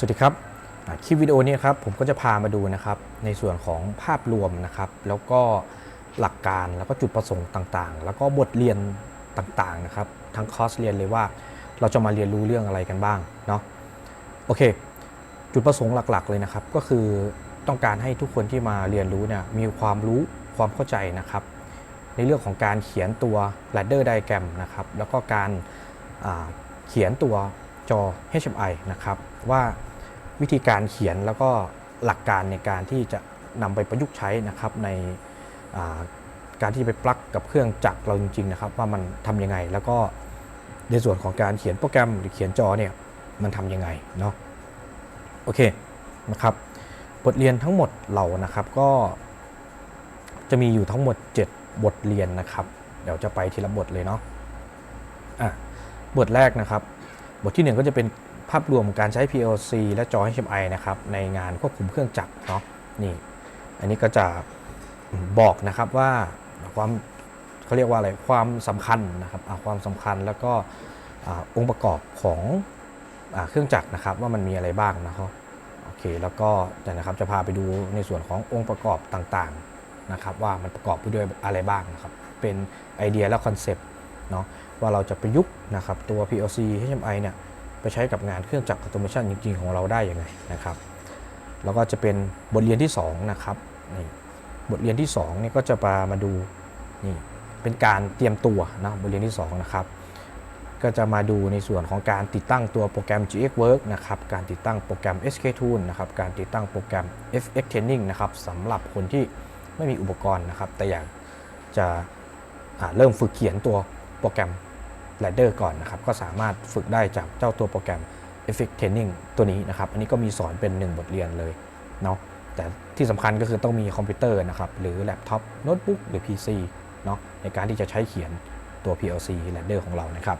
สวัสดีครับคลิปวิดีโอนี้ครับผมก็จะพามาดูนะครับในส่วนของภาพรวมนะครับแล้วก็หลักการแล้วก็จุดประสงค์ต่างๆ แล้วก็บทเรียนต่างๆนะครับทั้งคอร์สเรียนเลยว่า เราจะมาเรียนรู้เรื่องอะไรกันบ้างเนาะโอเค จุดประสงค์หลักๆเลยนะครับ ก็คือต้องการให้ทุกคนที่มาเรียนรู้เนี่ยมีความรู้ความเข้าใจนะครับ ในเรื่องของการเขียนตัว ladder diagram นะครับแล้วก็การเขียนตัว จอ HMI นะครับว่าวิธีการเขียนแล้วก็หลักการในการที่จะนำไปประยุกต์ใช้นะครับในาการที่ไปปลั๊กกับเครื่องจักรเราจริงๆนะครับว่ามันทำยังไง แล้วก็ในส่วนของการเขียนโปรแกรมหรือเขียนจอเนี่ยมันทำยังไงเนาะโอเคนะครับบทเรียนทั้งหมดเรานะครับก็จะมีอยู่ทั้งหมด 7 บทเรียนนะครับ เดี๋ยวจะไปทีละบทเลยเนาะอะบทแรกนะครับ บทที่ 1 ก็จะเป็นภาพรวมการใช้ PLC และจอ HMI นะครับในงานควบคุมเครื่องจักรเนาะนี่อันนี้ก็จะบอกนะครับว่าความเขาเรียกว่าอะไรความสำคัญนะครับความสำคัญแล้วก็อองค์ประกอบของอเครื่องจักรนะครับว่ามันมีอะไรบ้างนะครับโอเคแล้วก็เดี๋ยวนะครับจะพาไปดูในส่วนขององค์ประกอบต่างๆนะครับว่ามันประกอบไปด้วยอะไรบ้างนะครับเป็นไอเดียและคอนเซปต์ เนาะว่าเราจะประยุกต์นะครับตัว PLC HMI เนี่ยไปใช้กับงานเครื่องจักรออโตเมชันจริง ๆ ของเราได้ยังไงนะครับแล้วก็จะเป็นบทเรียนที่2นะครับนี่บทเรียนที่2นี่ก็จะมามาดูนี่เป็นการเตรียมตัวนะบทเรียนที่2นะครับก็จะมาดูในส่วนของการติดตั้งตัวโปรแกรม GX Work นะครับการติดตั้งโปรแกรม SK Tool นะครับการติดตั้งโปรแกรม FX Training นะครับสำหรับคนที่ไม่มีอุปกรณ์นะครับแต่อยากจะเริ่มฝึกเขียนตัว โปรแกรม Ladder ก่อนนะครับ ก็สามารถฝึกได้จากเจ้าตัวโปรแกรม Effect Training ตัวนี้นะครับ อันนี้ก็มีสอนเป็น 1 บทเรียนเลยเนาะแต่ที่สำคัญก็คือต้องมีคอมพิวเตอร์นะครับ หรือแล็ปท็อปโน้ตบุ๊กหรือ PC เนาะในการที่จะใช้เขียนตัว PLC Ladder ของเรานะครับ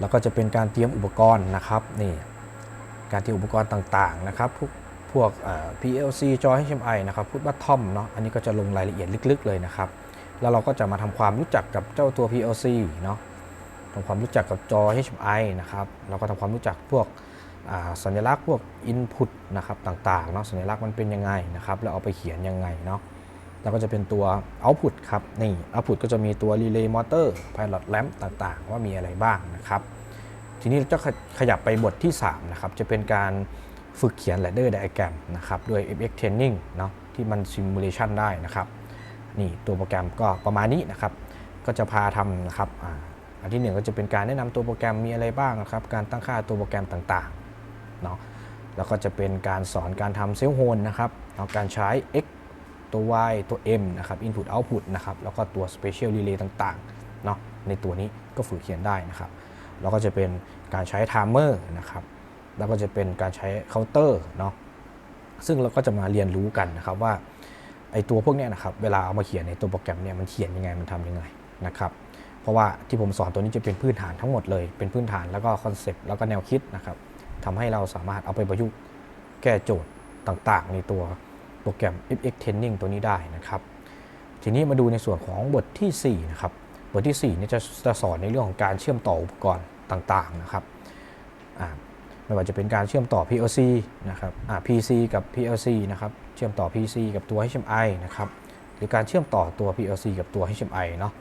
แล้วก็จะเป็นการเตรียมอุปกรณ์นะครับนี่การเตรียมอุปกรณ์ต่างๆนะครับพวกพวกเอ่อ PLC จอ HMI นะครับพุทบัตทอมเนาะอันนี้ก็จะลงรายละเอียดลึกๆเลยนะครับ แล้วเราก็จะมาทำความรู้จักกับเจ้าตัว PLC เนาะทำความรู้จักกับจอ HMI นะครับแล้วก็ทำความรู้จักพวกสัญลักษณ์พวก Input นะครับต่างๆเนาะสัญลักษณ์มันเป็นยังไงนะครับ แล้วเอาไปเขียนยังไงเนาะแล้วก็จะเป็นตัว Output ครับนี่ Output ก็จะมีตัว Relay Motor Pilot Lamp ต่างๆ ว่ามีอะไรบ้างนะครับ ทีนี้เราจะขขยับไปบทที่ 3 นะครับ จะเป็นการฝึกเขียน Ladder Diagram นะครับด้วย FX Training เนาะที่มัน Simulation ได้นะครับ นี่ตัวโปรแกรมก็ประมาณนี้นะครับ ก็จะพาทำนะครับอ,อันที่หนึ่งก็จะเป็นการแนะนำตัวโปรแกรมมีอะไรบ้างนะครับ การตั้งค่าตัวโปรแกรมต่างๆเนาะแล้วก็จะเป็นการสอนการทำเซลล์โฮนนะครับเอาการใช้ x ตัว y ตัว m นะครับ input output นะครับ แล้วก็ตัว special relay ต่างๆเนาะในตัวนี้ก็ฝึกเขียนได้นะครับ แล้วก็จะเป็นการใช้ timer นะครับ แล้วก็จะเป็นการใช้ counter เนาะซึ่งเราก็จะมาเรียนรู้กันนะครับว่า ไอตัวพวกเนี้ยนะครับเวลาเอามาเขียนในตัวโปรแกรมเนี่ยมันเขียนยังไงมันทำยังไงนะครับเพราะว่าที่ผมสอนตัวนี้จะเป็นพื้นฐานทั้งหมดเลยเป็นพื้นฐานแล้วก็คอนเซปต์แล้วก็แนวคิดนะครับทำให้เราสามารถเอาไปประยุกต์แก้โจทย์ต่างๆ ในตัวโปรแกรม FX Training ตัวนี้ได้นะครับ ทีนี้มาดูในส่วนของบทที่4นะครับบทที่4นี่จะจะสอนในเรื่องของการเชื่อมต่ออุปกรณ์ต่างๆนะครับอ่า ไม่ว่าจะเป็นการเชื่อมต่อ PLC นะครับอ่า PC กับ PLC นะครับ เชื่อมต่อ PC กับตัว HMI นะครับ หรือการเชื่อมต่อตัว PLC กับตัว HMI เนาะ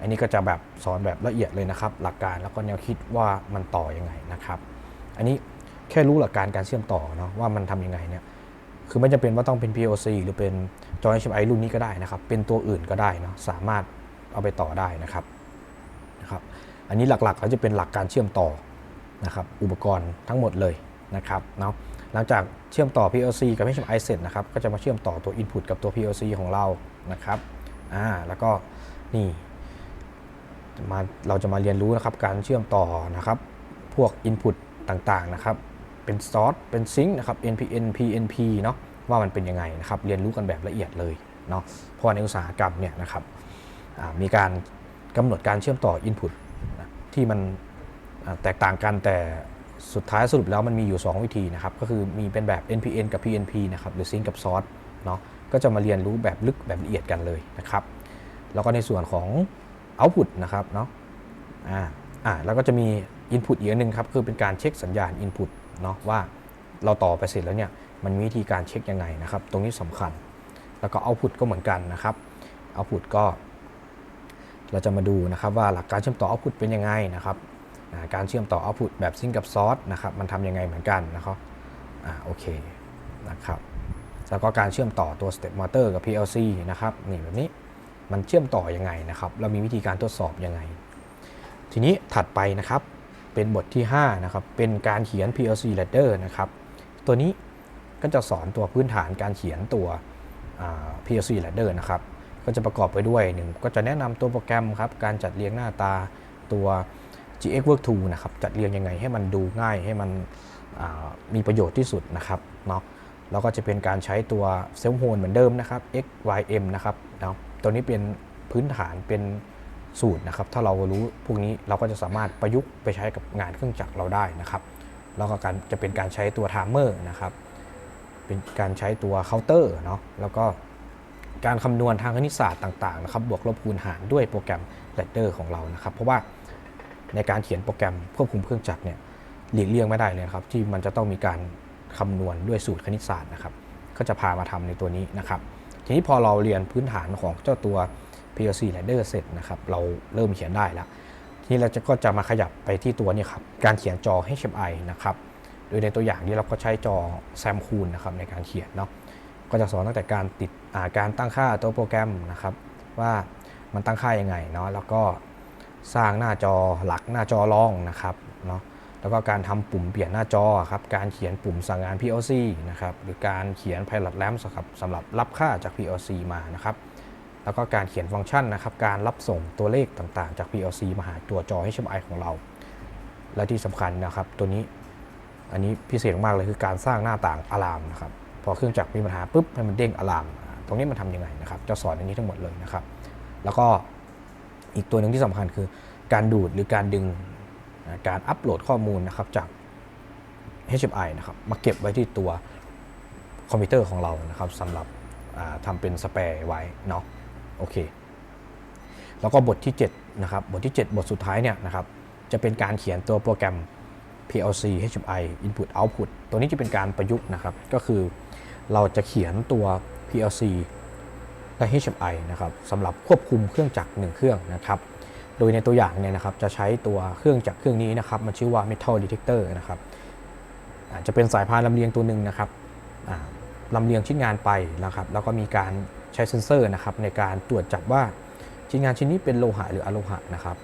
อันนี้ก็จะแบบสอนแบบละเอียดเลยนะครับ หลักการแล้วก็แนวคิดว่ามันต่อยังไงนะครับ อันนี้แค่รู้หลักการการเชื่อมต่อเนาะว่ามันทำยังไงเนี่ย คือไม่จำเป็นว่าต้องเป็น POC หรือเป็นจอ HMI รุ่นนี้ก็ได้นะครับ เป็นตัวอื่นก็ได้เนาะ สามารถเอาไปต่อได้นะครับ นะครับ อันนี้หลักๆก็จะเป็นหลักการเชื่อมต่อ นะครับอุปกรณ์ทั้งหมดเลยนะครับเนาะหลังจากเชื่อมต่อ PLC กับ HMI เสร็จนะครับก็จะมาเชื่อมต่อตัว Input กับตัว PLC ของเรานะครับอ่าแล้วก็นี่มาเราจะมาเรียนรู้นะครับการเชื่อมต่อนะครับพวก Input ต่างๆนะครับเป็นซอสเป็นซิงค์นะครับ NPN PNP เนาะว่ามันเป็นยังไงนะครับเรียนรู้กันแบบละเอียดเลยเนาะเพราะในอุตสาหกรรมเนี่ยนะครับมีการกำหนดการเชื่อมต่อ Input ที่มัน แตกต่างกันแต่สุดท้ายสรุปแล้วมันมีอยู่ 2 วิธีนะครับ ก็คือมีเป็นแบบ NPN กับ PNP นะครับหรือซิงกับซอสเนาะก็จะมาเรียนรู้แบบลึกแบบละเอียดกันเลยนะครับ แล้วก็ในส่วนของ output นะครับเนาะอ่าอ่าแล้วก็จะมี input อีกอันหนึ่งครับ คือเป็นการเช็คสัญญาณ input เนาะว่าเราต่อไปเสร็จแล้วเนี่ยมันมีวิธีการเช็คยังไงนะครับ ตรงนี้สำคัญ แล้วก็เอาพุตก็เหมือนกันนะครับเอาพุตก็ เราจะมาดูนะครับว่าหลักการเชื่อมต่อเอาพุตเป็นยังไงนะครับ การเชื่อมต่อเอาพุตแบบซิงกับซอสนะครับมันทำยังไงเหมือนกันนะครับอ่าโอเคนะครับแล้วก็การเชื่อมต่อตัว Step Motor กับ PLC นะครับนี่แบบนี้มันเชื่อมต่อยังไงนะครับ เรามีวิธีการทดสอบยังไง ทีนี้ถัดไปนะครับเป็นบทที่5นะครับเป็นการเขียน PLC ladder นะครับตัวนี้ก็จะสอนตัวพื้นฐานการเขียนตัวอ่า PLC ladder นะครับก็จะประกอบไปด้วยหนึ่งก็จะแนะนำตัวโปรแกรมครับการจัดเรียงหน้าตาตัว GX Work Tool นะครับจัดเรียงยังไงให้มันดูง่ายให้มันมีประโยชน์ที่สุดนะครับเนาะแล้วก็จะเป็นการใช้ตัวเซลล์โฮนเหมือนเดิมนะครับ XYM นะครับเนาะตัวนี้เป็นพื้นฐานเป็นสูตรนะครับ ถ้าเรารู้พวกนี้เราก็จะสามารถประยุกต์ไปใช้กับงานเครื่องจักรเราได้นะครับ แล้วก็การจะเป็นการใช้ตัวไทม์เมอร์นะครับ เป็นการใช้ตัวเคาน์เตอร์เนาะแล้วก็การคำนวณทางคณิตศาสตร์ต่างๆนะครับ บวกลบคูณหารด้วยโปรแกรม Ladder ของเรานะครับ เพราะว่า ในการเขียนโปรแกรมควบคุมเครื่องจักรเนี่ยหลีกเลี่ยงไม่ได้เลยครับที่มันจะต้องมีการคำนวณด้วยสูตรคณิตศาสตร์นะครับก็จะพามาทำในตัวนี้นะครับทีนี้พอเราเรียนพื้นฐานของเจ้าตัว PLC Ladder เสร็จนะครับเราเริ่มเขียนได้แล้วทีนี้เราจะก็จะมาขยับไปที่ตัวนี้ครับการเขียนจอ HMI นะครับโดยในตัวอย่างนี้เราก็ใช้จอแซมคูลนะครับในการเขียนเนาะก็จะสอนตั้งแต่การติดาการตั้งค่าตัวโปรแกรมนะครับว่ามันตั้งค่ายังไงเนาะแล้วก็ สร้างหน้าจอหลักหน้าจอรองนะครับเนาะแล้วก็การทำปุ่มเปลี่ยนหน้าจอครับการเขียนปุ่มสั่งงาน PLC นะครับหรือการเขียน Pilot Lamp ครับสำหรับรับค่าจาก PLC มานะครับแล้วก็การเขียนฟังก์ชันนะครับการรับส่งตัวเลขต่างๆ จาก PLC มาหาตัวจอ HMI ของเรา และที่สำคัญนะครับตัวนี้อันนี้พิเศษมากเลยคือการสร้างหน้าต่างอะลามนะครับพอเครื่องจักรมีปัญหาปุ๊บให้มันเด้งอะลาม ตรงนี้มันทำยังไงนะครับจะสอนอันนี้ทั้งหมดเลยนะครับ แล้วก็ อีกตัวหนึ่งที่สำคัญคือการดูดหรือการดึงการอัปโหลดข้อมูลนะครับจาก HMI นะครับมาเก็บไว้ที่ตัวคอมพิวเตอร์ของเรานะครับสำหรับอ่าทำเป็นสเปรไว้เนาะโอเค แล้วก็บทที่7นะครับบทที่ 7 บทสุดท้ายเนี่ยนะครับจะเป็นการเขียนตัวโปรแกรม PLC HMI Input Output ตัวนี้จะเป็นการประยุกต์นะครับ ก็คือเราจะเขียนตัว PLC และ HMI นะครับสำหรับควบคุมเครื่องจักรหนึ่งเครื่องนะครับโดยในตัวอย่างเนี่ยนะครับจะใช้ตัวเครื่องจักรเครื่องนี้นะครับมันชื่อว่า Metal Detector นะครับอาจจะเป็นสายพานลำเลียงตัวหนึ่งนะครับลำเลียงชิ้นงานไปนะครับแล้วก็มีการใช้เซ็นเซอร์นะครับในการตรวจจับว่าชิ้นงานชิ้นนี้เป็นโลหะหรืออะโลหะนะครับ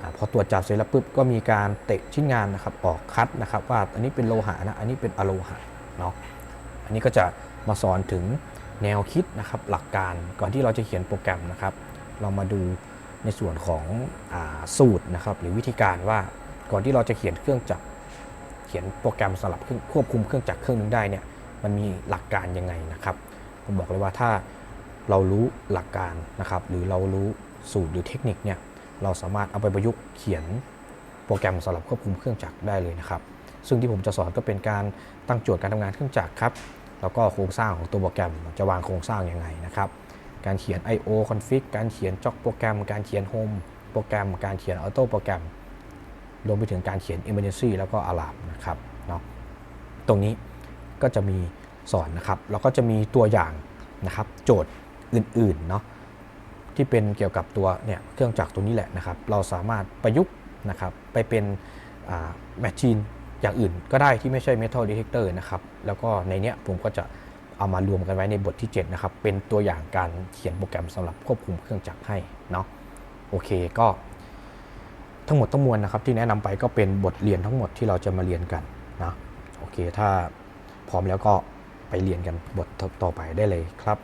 อพอตรวจจับเสร็จแล้วปุ๊บก็มีการเตะชิ้นงานนะครับออกคัดนะครับว่าอันนี้เป็นโลหะนะอันนี้เป็นอะโลหะเนาะอันนี้ก็จะมาสอนถึง แนวคิดนะครับหลักการก่อนที่เราจะเขียนโปรแกรมนะครับ เรามาดูในส่วนของอสูตรนะครับหรือวิธีการว่าก่อนที่เราจะเขียนเครื่องจักรเขียนโปรแกรมสำหรับควบคุมเครื่องจักรเครื่องหนึงได้เนี่ยมันมีหลักการยังไงนะครับ ผมบอกเลยว่าถ้าเรารู้หลักการนะครับ หรือเรารู้สูตรหรือเทคนิคเนี่ยเราสามารถเอาไปประยุกต์เขียนโปรแกรมสำหรับควบคุมเครื่องจักรได้เลยนะครับ ซึ่งที่ผมจะสอนก็เป็นการตั้งโจทย์การทำงานเครื่องจักรครับ แล้วก็โครงสร้างของตัวโปรแกรมจะวางโครงสร้างยังไงนะครับ การเขียน I/O config การเขียน job โปรแกรม การเขียน home โปรแกรม การเขียน auto โปรแกรม รวมไปถึงการเขียน emergency แล้วก็ alarm นะครับเนาะตรงนี้ก็จะมีสอนนะครับ แล้วก็จะมีตัวอย่างนะครับ โจทย์อื่นๆเนาะที่เป็นเกี่ยวกับตัวเนี่ยเครื่องจักรตัวนี้แหละนะครับ เราสามารถประยุกต์นะครับไปเป็นแมชชีน อย่างอื่นก็ได้ที่ไม่ใช่ metal detector นะครับ แล้วก็ในเนี้ยผมก็จะเอามารวมกันไว้ในบทที่ 7 นะครับ เป็นตัวอย่างการเขียนโปรแกรมสำหรับควบคุมเครื่องจักรให้เนาะโอเคก็ ทั้งหมดทั้งมวลนะครับที่แนะนำไปก็เป็นบทเรียนทั้งหมดที่เราจะมาเรียนกันนะโอเคถ้าพร้อมแล้วก็ไปเรียนกันบทต่อไปได้เลยครับ